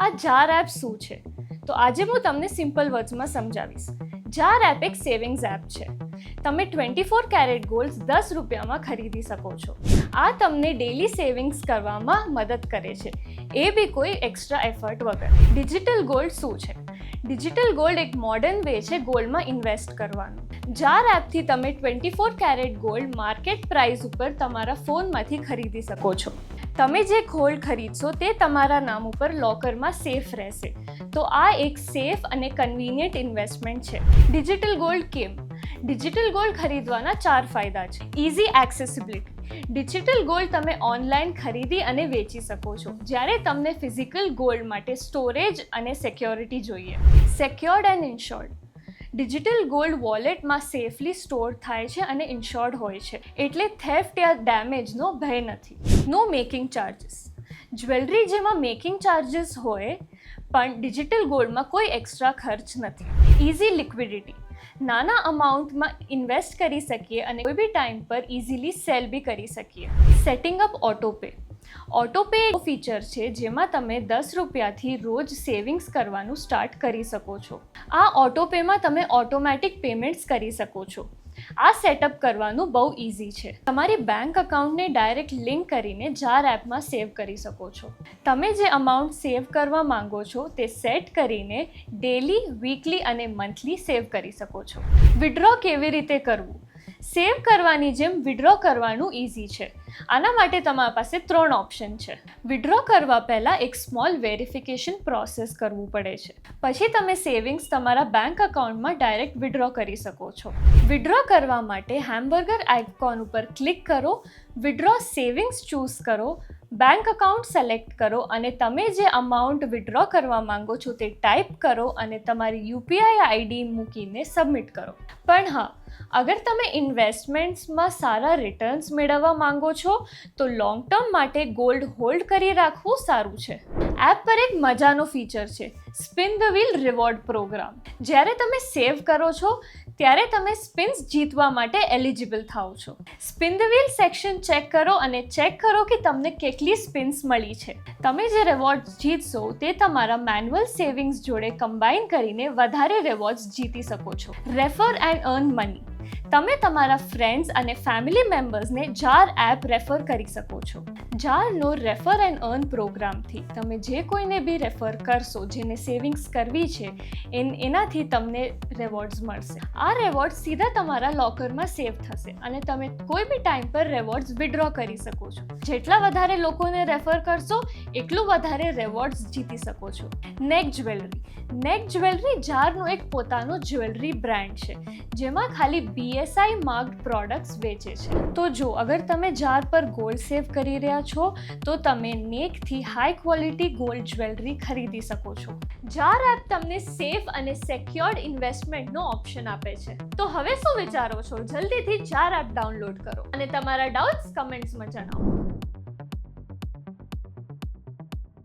આ jar app શું છે? તો આજે હું તમને સિમ્પલ વર્ડ્સમાં સમજાવીશ. જાર એપ એક સેવિંગ્સ એપ છે. તમે ટ્વેન્ટી ફોર કેરેટ ગોલ્ડ દસ રૂપિયામાં ખરીદી શકો છો. આ તમને ડેલી સેવિંગ્સ કરવામાં મદદ કરે છે. એ બી કોઈ એક્સ્ટ્રા એફર્ટ વગર. ડિજિટલ ગોલ્ડ શું છે? ડિજિટલ ગોલ્ડ એક મોડર્ન વે છે ગોલ્ડમાં ઇન્વેસ્ટ કરવાનું. જાર એપથી તમે twenty four carat gold market price ઉપર તમારા ફોનમાંથી ખરીદી શકો છો. તમે જે ગોલ્ડ ખરીદશો તે તમારા નામ ઉપર લોકરમાં સેફ રહેશે. તો આ એક સેફ અને કન્વીનિયન્ટ ઇન્વેસ્ટમેન્ટ છે. ડિજિટલ ગોલ્ડ કેમ? ડિજિટલ ગોલ્ડ ખરીદવાના ચાર ફાયદા છે. Easy accessibility. ડિજિટલ ગોલ્ડ તમે ઓનલાઈન ખરીદી અને વેચી શકો છો. જ્યારે તમને ફિઝિકલ ગોલ્ડ માટે સ્ટોરેજ અને સિક્યોરિટી જોઈએ. Secured and insured digital gold વોલેટમાં સેફલી સ્ટોર થાય છે અને ઇન્શ્યોર્ડ હોય છે. એટલે થેફ્ટ યા ડેમેજનો ભય નથી. No making charges. જ્વેલરી જેમાં મેકિંગ ચાર્જીસ હોય, પણ ડિજિટલ ગોલ્ડમાં કોઈ એક્સ્ટ્રા ખર્ચ નથી. Easy liquidity. નાના અમાઉન્ટમાં ઇન્વેસ્ટ કરી શકીએ અને કોઈ બી ટાઈમ પર ઇઝીલી સેલ બી કરી શકીએ. Setting up autopay autopay feature છે જેમાં તમે દસ રૂપિયાથી રોજ સેવિંગ્સ કરવાનું સ્ટાર્ટ કરી શકો છો. આ ઓટોપેમાં તમે ઓટોમેટિક પેમેન્ટ્સ કરી શકો છો. આ સેટઅપ કરવાનું બહુ ઇઝી છે. તમારી બેંક અકાઉન્ટને ડાયરેક્ટ લિંક કરીને જાર એપમાં સેવ કરી શકો છો. તમે જે અમાઉન્ટ સેવ કરવા માંગો છો તે સેટ કરીને ડેલી, વીકલી અને મંથલી સેવ કરી શકો છો. વિડ્રો કેવી રીતે કરવું? સેવ કરવાની જેમ વિડ્રો કરવાનું ઇઝી છે. આના માટે તમારા પાસે ત્રણ ઓપ્શન છે. વિડ્રો કરવા પહેલાં એક સ્મોલ વેરિફિકેશન પ્રોસેસ કરવું પડે છે. પછી તમે સેવિંગ્સ તમારા બેંક અકાઉન્ટમાં ડાયરેક્ટ વિડ્રો કરી શકો છો. વિડ્રો કરવા માટે હેમબર્ગર આઇકોન ઉપર ક્લિક કરો વિડ્રો સેવિંગ્સ ચૂઝ કરો બેંક અકાઉન્ટ સિલેક્ટ કરો અને તમે જે અમાઉન્ટ વિડ્રો કરવા માંગો છો તે ટાઈપ કરો અને તમારી યુપીઆઈ આઈડી મૂકીને સબમિટ કરો. પણ હા અગર તમે ઇન્વેસ્ટમેન્ટ્સમાં સારા રિટર્ન્સ મેળવવા માંગો છો, તો લોંગ ટર્મ માટે ગોલ્ડ હોલ્ડ કરી રાખવું સારું છે. એપ પર એક મજાનો ફીચર છે spin the wheel reward program જ્યારે તમે સેવ કરો છો ત્યારે તમે સ્પિન્સ જીતવા માટે એલિજિબલ થાઓ છો. Spin the wheel section check કરો અને ચેક કરો કે તમને કેટલી સ્પિન્સ મળી છે. તમે જે રેવોર્ડ જીતશો તે તમારા મેન્યુઅલ સેવિંગ્સ જોડે કમ્બાઈન કરીને વધારે રેવોર્ડ્સ જીતી શકો છો. રેફર એન્ડ અર્ન મની તમે તમારા ફ્રેન્ડ્સ અને ફેમિલી મેમ્બર્સને જાર એપ રેફર કરી શકો છો. જારનો રેફર એન્ડ અર્ન પ્રોગ્રામથી તમે જે કોઈને બી રેફર કરશો, જેને સેવિંગ્સ કરવી છે, એન, એનાથી તમને રેવોર્ડ્સ મળશે. આ રેવોર્ડ સીધા તમારા લોકરમાં સેવ થશે અને તમે કોઈ બી ટાઈમ પર રેવોર્ડ્સ વિડ્રો કરી શકો છો. જેટલા વધારે લોકોને રેફર કરશો, એટલું વધારે રેવોર્ડ્સ જીતી શકો છો. નેક જ્વેલરી નેક જ્વેલરી જારનો એક પોતાનો જ્વેલરી બ્રાન્ડ છે. જેમાં ખાલી બીએસઆઈ માર્ક્ડ પ્રોડક્ટ્સ વેચે છે. તો જો, અગર તમે જાર પર ગોલ્ડ સેવ કરી રહ્યા છો, તો તમે નેકથી હાઈ ક્વોલિટી ગોલ્ડ જ્વેલરી ખરીદી શકો છો. જાર એપ તમને સેફ અને સેક્યોર્ડ ઇન્વેસ્ટમેન્ટનો ઓપ્શન આપે છે. તો હવે શું વિચારો છો? જલ્દીથી જાર એપ ડાઉનલોડ કરો અને તમારા ડાઉટ્સ કમેન્ટ્સમાં જણાવો.